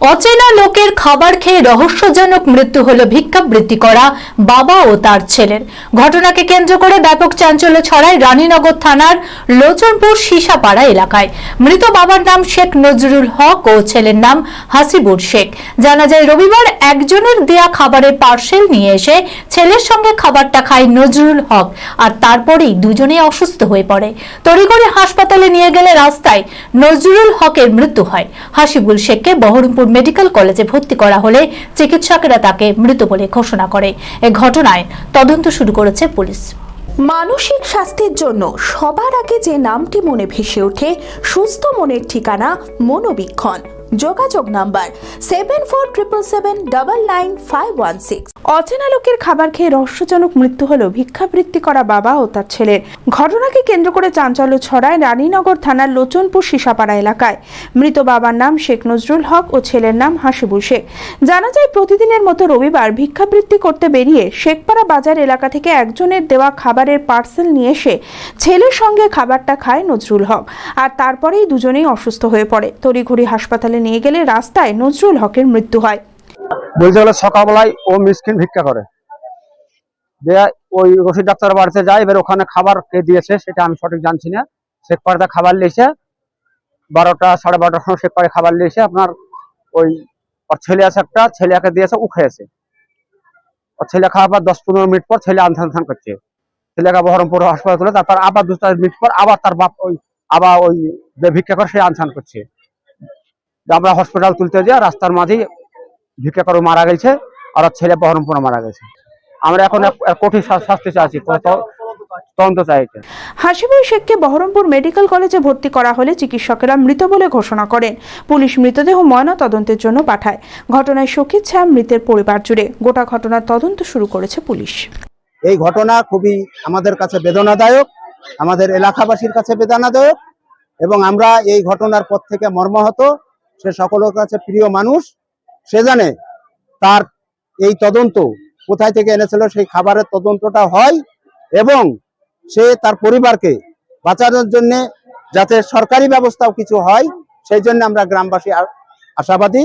অচেনা লোকের খাবার খেয়ে রহস্যজনক মৃত্যু হলো ভিক্ষাবৃত্তি করা বাবা ও তার ছেলের। ঘটনাকে কেন্দ্র করে ব্যাপক চাঞ্চল্য ছড়ায় রানীনগর থানার লোচনপুর সীসাপাড়া এলাকায়। মৃত বাবার নাম শেখ নজরুল হক ও ছেলের নাম হাসিবুর শেখ। জানা যায়, রবিবার একজনের দেয়া খাবারের পার্সেল নিয়ে এসে ছেলের সঙ্গে খাবারটা খায় নজরুল হক আর তারপরেই দুজনে অসুস্থ হয়ে পড়ে। তড়িঘড়ি হাসপাতালে নিয়ে গেলে রাস্তায় নজরুল হকের মৃত্যু হয়। হাসিবুল শেখকে বহরমপুর মেডিকেল কলেজে ভর্তি করা হলে চিকিৎসকেরা তাকে মৃত বলে ঘোষণা করে। এ ঘটনায় তদন্ত শুরু করেছে পুলিশ। মানসিক স্বাস্থ্যের জন্য সবার আগে যে নামটি মনে ভেসে ওঠে, সুস্থ মনের ঠিকানা মনোবীক্ষণ। যোগাযোগ number seven four triple seven double nine five one six অচেনা লোকের খাবার খেয়ে রহস্যজনক মৃত্যু হলো ভিক্ষাবৃত্তি করা বাবা ও তার ছেলের ঘটনাকে কেন্দ্র করে চাঞ্চল্য ছড়ায় রানীনগর থানার লোচনপুর সীসাপাড়া এলাকায়। মৃত বাবার নাম শেখ নজরুল হক ও ছেলের নাম হাসিবুল শেখ। জানা যায়, প্রতিদিনের মতো রবিবার ভিক্ষাবৃত্তি করতে বেরিয়ে শেখপাড়া বাজার এলাকা থেকে একজনের দেওয়া খাবারের পার্সেল নিয়ে এসে ছেলের সঙ্গে খাবারটা খায় নজরুল হক। আর তারপরেই দুজনেই অসুস্থ হয়ে পড়ে। তড়িঘড়ি হাসপাতালে নিয়ে গেলে রাস্তায় নজরুল হকের মৃত্যু হয়। বলতে গেলে সকালবেলায় ও মিসকিন ভিক্ষা করে। ওই রশিদ ডাক্তার বাড়িতে যায়, এবার ওখানে খাবার কে দিয়েছে সেটা আমি সঠিক জানছি না। শেখ পাড়াতে খাবার লিয়েছে, বারোটা সাড়ে বারোটার সময় শেখ পাড়ে খাবার লিয়েছে, আপনার ওই ওর ছেলে আছে একটা, ছেলেকে দিয়েছে, ও খেয়েছে। ওর ছেলে খাওয়ার পর দশ পনেরো মিনিট পর ছেলে আনথান আনথান করছে। ছেলেকে বহরমপুর হাসপাতালে তুলে তারপর আবার দু চার মিনিট পর আবার তার বাপ ওই, আবার ওই যে ভিক্ষা করে সে আনথান করছে। আমরা হসপিটাল তুলতে যাই রাস্তার মাঝেই ভিক্ষা করে মারা গেছে আর ছেলে বহরমপুরে মারা গেছে। আমরা এখন কঠিন শাস্তি চাইছি তদন্ত চাইছে। হাসিবুল শেখকে বহরমপুর মেডিকেল কলেজে ভর্তি করা হলে চিকিৎসকেরা মৃত বলে ঘোষণা করেন। পুলিশ মৃতদেহ ময়না তদন্তের জন্য পাঠায়। ঘটনায় শোকের ছায়া মৃতের পরিবার জুড়ে। গোটা ঘটনার তদন্ত শুরু করেছে পুলিশ। এই ঘটনা খুবই আমাদের কাছে বেদনাদায়ক আমাদের এলাকাবাসীর কাছে বেদনাদায়ক এবং আমরা এই ঘটনার পর থেকে মর্মাহত। সে সকলের কাছে প্রিয় মানুষ, সে জানে তার এই তদন্ত কোথায় থেকে এনেছিল, সেই খাবারের তদন্তটা হয় এবং সে তার পরিবারকে বাঁচানোর জন্য যাতে সরকারি ব্যবস্থাও কিছু হয়, সেই জন্য আমরা গ্রামবাসী আশাবাদী।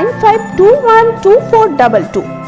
95212422